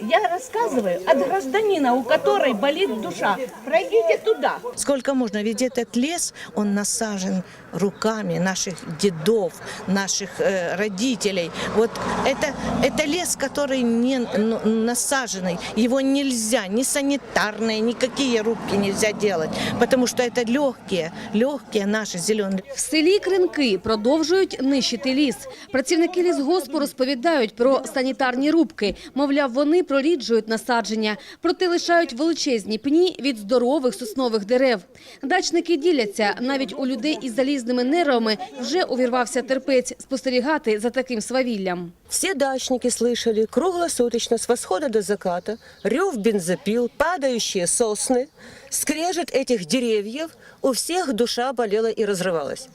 Я рассказываю от гражданина, у которой болит душа. Пройдите туда. Сколько можно? Ведь этот лес, он насажен руками наших дедов, наших э, родителей. Вот это, это лес, который не ну, насаженный. Его нельзя, ни санитарные, никакие рубки нельзя делать. Потому что это легкие, легкие наши зеленые. В селі Кринки продовжують нищити ліс. Працівники лісгоспу розповідають про санітарні рубки. Мовляв, вони проріджують насадження, проте лишають величезні пні від здорових соснових дерев. Дачники діляться, навіть у людей із залізними нервами вже увірвався терпець спостерігати за таким свавіллям. Все дачники слышали круглосуточно с восхода до заката рев бензопил, падающие сосны, скрежет этих деревьев. У всех душа болела и разрывалась.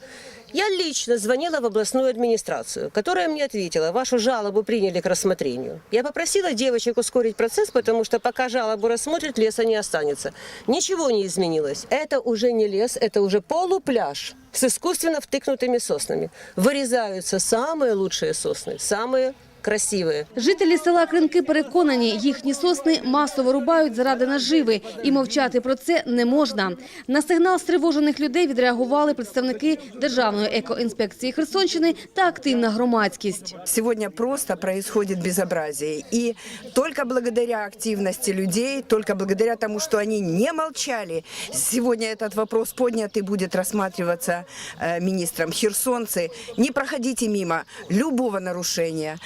Я лично звонила в областную администрацию, которая мне ответила, вашу жалобу приняли к рассмотрению. Я попросила девочек ускорить процесс, потому что пока жалобу рассмотрят, леса не останется. Ничего не изменилось. Это уже не лес, это уже полупляж с искусственно втыкнутыми соснами. Вырезаются самые лучшие сосны, самые красивые. Жителі села Кринки переконані, їхні сосни масово рубають заради наживи, і мовчати про це не можна. На сигнал стривожених людей відреагували представники Державної екоінспекції Херсонщини та активна громадськість. Сегодня просто происходит безобразие. И только благодаря активности людей, только благодаря тому, что они не молчали, сегодня этот вопрос поднят и будет рассматриваться э, министром. Херсонцы, не проходите мимо любого нарушения.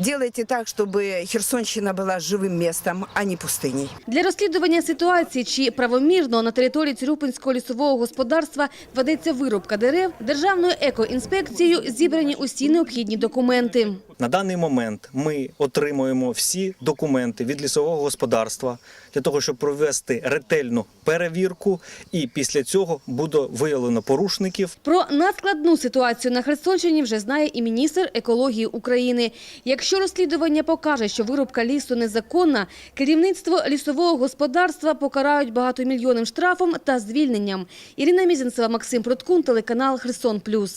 Делайте так, чтобы Херсонщина была живым местом, а не пустыней. Для розслідування ситуації, чи правомірно на території Цюрюпинського лісового господарства ведеться вирубка дерев, Державною екоінспекцією зібрані усі необхідні документи. На даний момент ми отримуємо всі документи від лісового господарства для того, щоб провести ретельну перевірку, і після цього буде виявлено порушників. Про надскладну ситуацію на Херсонщині вже знає і міністр екології України. Якщо розслідування покаже, що вирубка лісу незаконна, керівництво лісового господарства покарають багатомільйонним штрафом та звільненням. Ірина Мізінцева, Максим Проткун, телеканал Херсон Плюс.